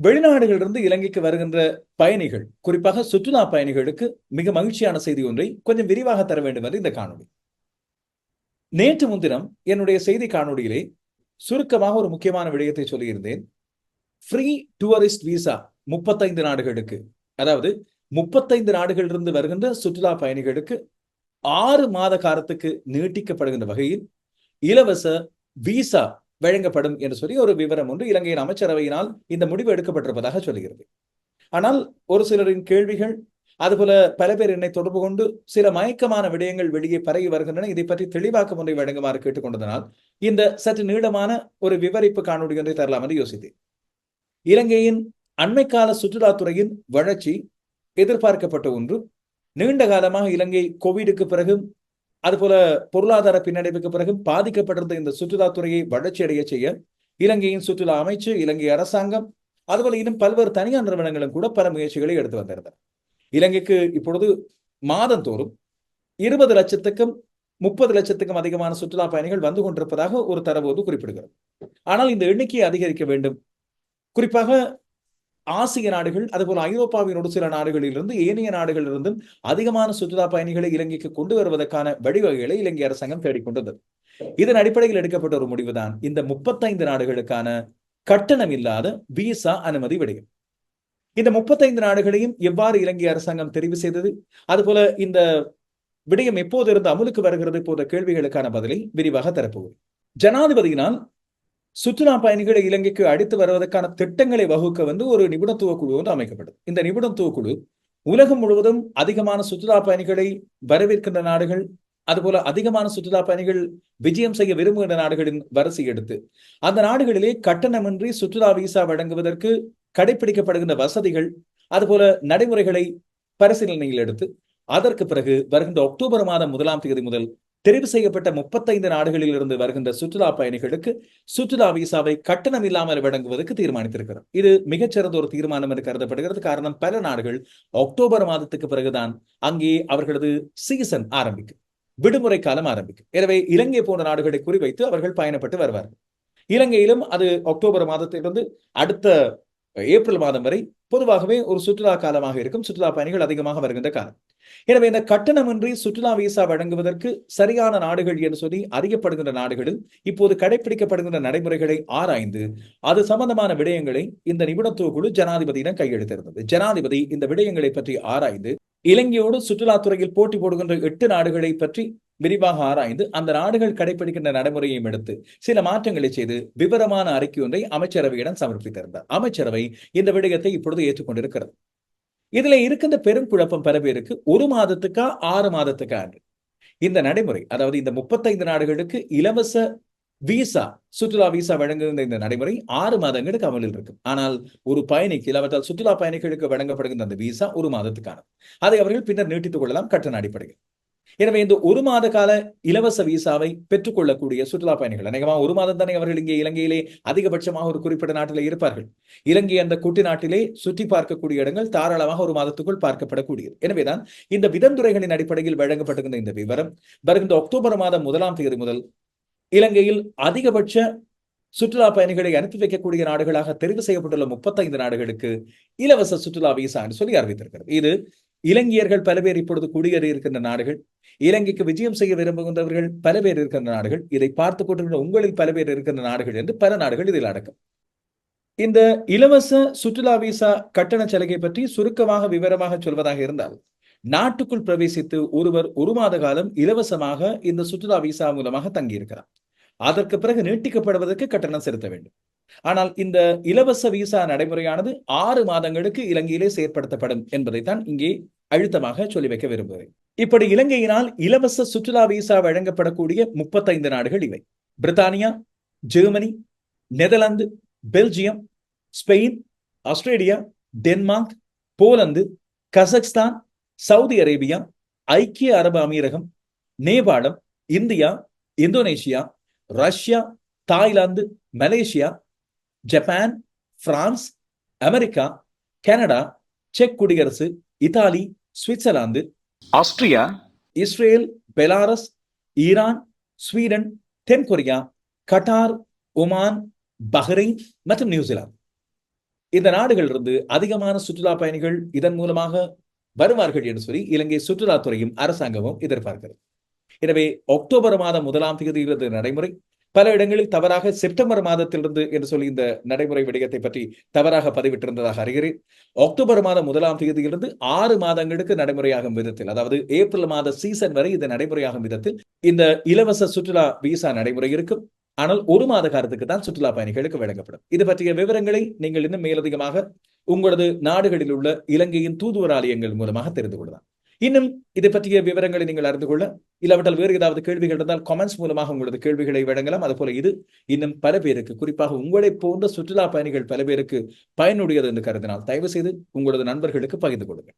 வெளிநாடுகளிலிருந்து இலங்கைக்கு வருகின்ற பயணிகள் குறிப்பாக சுற்றுலா பயணிகளுக்கு மிக மகிழ்ச்சியான செய்தி ஒன்றை கொஞ்சம் விரிவாக தர வேண்டும் என்று இந்த காணொலி நேற்று முன்தினம் என்னுடைய செய்தி காணொலியிலே சுருக்கமாக ஒரு முக்கியமான விடயத்தை சொல்லியிருந்தேன். ஃப்ரீ டூரிஸ்ட் விசா முப்பத்தைந்து நாடுகளுக்கு அதாவது முப்பத்தைந்து நாடுகளிலிருந்து வருகின்ற சுற்றுலா பயணிகளுக்கு ஆறு மாத காலத்துக்கு நீட்டிக்கப்படுகின்ற வகையில் இலவச விசா வழங்கப்படும் என்று சொல்லி ஒரு விவரம் ஒன்று இலங்கையின் அமைச்சரவையினால் இந்த முடிவு எடுக்கப்பட்டிருப்பதாக சொல்லுகிறது ஆனால் ஒரு சிலரின் கேள்விகள் அதுபோல பல பேர் என்னை தொடர்பு கொண்டு சில மயக்கமான விடயங்கள் வெளியே பரவி வருகின்றன. இதை பற்றி தெளிவாக்கம் ஒன்றை வழங்குமாறு கேட்டுக்கொண்டதனால் இந்த சற்று நீளமான ஒரு விவரிப்பு காணொலி ஒன்றை தரலாம் என்று யோசித்தேன். இலங்கையின் அண்மைக்கால சுற்றுலாத்துறையின் வளர்ச்சி எதிர்பார்க்கப்பட்ட ஒன்று. நீண்ட காலமாக இலங்கை கோவிடுக்கு பிறகு அதுபோல பொருளாதார பின்னடைவுக்கு பிறகு பாதிக்கப்பட்டிருந்த இந்த சுற்றுலாத்துறையை வளர்ச்சி அடைய செய்ய இலங்கையின் சுற்றுலா அமைச்சு இலங்கை அரசாங்கம் அதுபோல இன்னும் பல்வேறு தனியார் நிறுவனங்களும் கூட பல முயற்சிகளை எடுத்து வந்திருந்தன. இலங்கைக்கு இப்பொழுது மாதந்தோறும் இருபது லட்சத்துக்கும் முப்பது லட்சத்துக்கும் அதிகமான சுற்றுலா பயணிகள் வந்து கொண்டிருப்பதாக ஒரு தரவோடு குறிப்பிடுகிறது. ஆனால் இந்த எண்ணிக்கையை அதிகரிக்க வேண்டும். குறிப்பாக ஆசிய நாடுகள் அதுபோல ஐரோப்பாவின் ஒரு சில நாடுகளிலிருந்து ஏனைய நாடுகளிலிருந்தும் அதிகமான சுற்றுலா பயணிகளை இலங்கைக்கு கொண்டு வருவதற்கான வழிவகைகளை இலங்கை அரசாங்கம் தேடிக்கொண்டது. இதன் அடிப்படையில் எடுக்கப்பட்ட ஒரு முடிவுதான் இந்த முப்பத்தைந்து நாடுகளுக்கான கட்டணம் இல்லாத விசா அனுமதி விடயம். இந்த முப்பத்தைந்து நாடுகளையும் எவ்வாறு இலங்கை அரசாங்கம் தெரிவு செய்தது? அதுபோல இந்த விடயம் எப்போது இருந்து அமலுக்கு வருகிறது போன்ற கேள்விகளுக்கான பதிலை விரிவாக தரப்போகிறேன். ஜனாதிபதியினால் சுற்றுலா பயணிகளை இலங்கைக்கு அடித்து வருவதற்கான திட்டங்களை வகுக்க வந்து ஒரு நிபுணத்துவ குழு ஒன்று அமைக்கப்பட்டது இந்த நிபுணத்துவ குழு உலகம் முழுவதும் அதிகமான சுற்றுலா பயணிகளை வரவேற்கின்ற நாடுகள் அதுபோல அதிகமான சுற்றுலா பயணிகள் விஜயம் செய்ய விரும்புகின்ற நாடுகளின் வரிசை எடுத்து அந்த நாடுகளிலே கட்டணமின்றி சுற்றுலா விசா வழங்குவதற்கு கடைபிடிக்கப்படுகின்ற வசதிகள் அதுபோல நடைமுறைகளை பரிசீலனையில் எடுத்து அதற்கு பிறகு வருகின்ற அக்டோபர் மாதம் முதலாம் தேதி முதல் தெரிவு செய்யப்பட்ட முப்பத்தைந்து நாடுகளில் இருந்து வருகின்ற சுற்றுலா பயணிகளுக்கு சுற்றுலா விசாவை கட்டணம் இல்லாமல் வழங்குவதற்கு தீர்மானித்திருக்கிறது. இது மிகச்சிறந்த ஒரு தீர்மானம் என்று கருதப்படுகிறது. காரணம் பல நாடுகள் அக்டோபர் மாதத்துக்கு பிறகுதான் அங்கே அவர்களது சீசன் ஆரம்பிக்கும் விடுமுறை காலம் ஆரம்பிக்கும் எனவே இலங்கை போன்ற நாடுகளை குறிவைத்து அவர்கள் பயணப்பட்டு வருவார்கள். இலங்கையிலும் அது அக்டோபர் மாதத்திலிருந்து அடுத்த ஏப்ரல் மாதம் வரை பொதுவாகவே ஒரு சுற்றுலா காலமாக இருக்கும். சுற்றுலா பயணிகள் அதிகமாக வருகின்ற காலம். எனவே இந்த கட்டணமின்றி சுற்றுலா விசா வழங்குவதற்கு சரியான நாடுகள் என்று சொல்லி அறியப்படுகின்ற நாடுகளில் இப்போது கடைபிடிக்கப்படுகின்ற நடைமுறைகளை ஆராய்ந்து அது சம்பந்தமான விடயங்களை இந்த நிபுணத்துவ குழு ஜனாதிபதியிடம் கையெழுத்திருந்தது. ஜனாதிபதி இந்த விடயங்களை பற்றி ஆராய்ந்து இலங்கையோடு சுற்றுலாத்துறையில் போட்டி போடுகின்ற எட்டு நாடுகளை பற்றி விரிவாக ஆராய்ந்து அந்த நாடுகள் கடைபிடிக்கின்ற நடைமுறையையும் எடுத்து சில மாற்றங்களை செய்து விவரமான அறிக்கை ஒன்றை அமைச்சரவையிடம் சமர்ப்பித்திருந்தார். அமைச்சரவை இந்த விடயத்தை இப்பொழுது ஏற்றுக்கொண்டிருக்கிறது. இதுல இருக்கின்ற பெரும் குழப்பம் பரவியிருக்கு ஒரு மாதத்துக்கா ஆறு மாதத்துக்கா என்று. இந்த நடைமுறை அதாவது இந்த முப்பத்தைந்து நாடுகளுக்கு இலவச விசா சுற்றுலா விசா வழங்குகின்ற இந்த நடைமுறை ஆறு மாதங்களுக்கு அமலில் இருக்கும் ஆனால் ஒரு பயணிக்கு இல்லாவிட்டால் சுற்றுலா பயணிகளுக்கு வழங்கப்படுகின்ற அந்த விசா ஒரு மாதத்துக்கானது. அதை அவர்கள் பின்னர் நீட்டித்துக் கொள்ளலாம் கட்டண அடிப்படையில். எனவே இந்த ஒரு மாத கால இலவச விசாவை பெற்றுக்கொள்ளக்கூடிய சுற்றுலா பயணிகள் அநேகமாக ஒரு மாதம் தானே அவர்கள் இங்கே இலங்கையிலே அதிகபட்சமாக ஒரு குறிப்பிட்ட நாட்டிலே இருப்பார்கள். இலங்கை அந்த குட்டி நாட்டிலே சுற்றி பார்க்கக்கூடிய இடங்கள் தாராளமாக ஒரு மாதத்துக்குள் பார்க்கப்படக்கூடியது. எனவேதான் இந்த விதந்துரைகளின் அடிப்படையில் வழங்கப்படுகின்ற இந்த விவரம் வருகின்ற அக்டோபர் மாதம் முதலாம் தேதி முதல் இலங்கையில் அதிகபட்ச சுற்றுலா பயணிகளை அனுப்பி வைக்கக்கூடிய நாடுகளாக தெரிவு செய்யப்பட்டுள்ள முப்பத்தைந்து நாடுகளுக்கு இலவச சுற்றுலா விசா என்று சொல்லி அறிவித்திருக்கிறது. இது இலங்கையர்கள் பல பேர் இப்பொழுது குடியேறி இருக்கின்ற நாடுகள் இலங்கைக்கு விஜயம் செய்ய விரும்புகின்றவர்கள் பல பேர் இருக்கின்ற நாடுகள் இதை பார்த்து கொண்டிருக்கிற உங்களில் பல பேர் இருக்கின்ற நாடுகள் என்று பல நாடுகள் இதில் அடக்கம். இந்த இலவச சுற்றுலா விசா கட்டண சலுகை பற்றி சுருக்கமாக விவரமாக சொல்வதாக இருந்தால் நாட்டுக்குள் பிரவேசித்து ஒருவர் ஒரு மாத காலம் இலவசமாக இந்த சுற்றுலா விசா மூலமாக தங்கியிருக்கிறார் அதற்கு பிறகு நீட்டிக்கப்படுவதற்கு கட்டணம் செலுத்த வேண்டும். ஆனால் இந்த இலவச விசா நடைமுறையானது ஆறு மாதங்களுக்கு இலங்கையிலே செயற்படுத்தப்படும் என்பதைத்தான் இங்கே அழுத்தமாக சொல்லி வைக்க விரும்புகிறேன். இப்படி இலங்கையினால் இலவச சுற்றுலா விசா வழங்கப்படக்கூடிய முப்பத்தைந்து நாடுகள் இவை. பிரித்தானியா Germany Netherlands Belgium Spain Australia Denmark Poland Kazakhstan Saudi Arabia ஐக்கிய அரபு அமீரகம் நேபாளம் India Indonesia Russia Thailand Malaysia Japan France America Canada check குடியரசு Italy Switzerland Austria Israel Belarus Iran Sweden தென் கொரியா கட்டார் ஒமான் பஹ்ரைன் மற்றும் New Zealand. இந்த நாடுகளிலிருந்து அதிகமான சுற்றுலா பயணிகள் இதன் மூலமாக வருவார்கள் என்று சொல்லி இலங்கை சுற்றுலாத்துறையும் அரசாங்கமும் எதிர்பார்க்கிறது. எனவே அக்டோபர் மாதம் முதலாம் தேதி இருந்து நடைமுறை. பல இடங்களில் தவறாக செப்டம்பர் மாதத்திலிருந்து என்று சொல்லி இந்த நடைமுறை விடயத்தை பற்றி தவறாக பதிவிட்டிருந்ததாக அறிகிறேன். அக்டோபர் மாதம் முதலாம் தேதியிலிருந்து ஆறு மாதங்களுக்கு நடைமுறையாகும் விதத்தில் அதாவது ஏப்ரல் மாத சீசன் வரை இது நடைமுறையாகும் விதத்தில் இந்த இலவச சுற்றுலா விசா நடைமுறை இருக்கும். ஆனால் ஒரு மாத காலத்துக்கு தான் சுற்றுலா பயணிகளுக்கு வழங்கப்படும். இது பற்றிய விவரங்களை நீங்கள் இன்னும் மேலதிகமாக உங்களது நாடுகளில் உள்ள இலங்கையின் தூதுவராலயங்கள் மூலமாக தெரிந்து கொள்ளலாம். இன்னும் இதை பற்றிய விவரங்களை நீங்கள் அறிந்து கொள்ள. இல்லாவிட்டால் வேறு ஏதாவது கேள்விகள் இருந்தால் கமெண்ட்ஸ் மூலமாக உங்களது கேள்விகளை வழங்கலாம். அதுபோல இது இன்னும் பல பேருக்கு குறிப்பாக உங்களை போன்ற சுற்றுலா பயணிகள் பல பேருக்கு பயனுடையது என்று கருதினால் தயவு செய்து உங்களது நண்பர்களுக்கு பகிர்ந்து கொடுங்கள்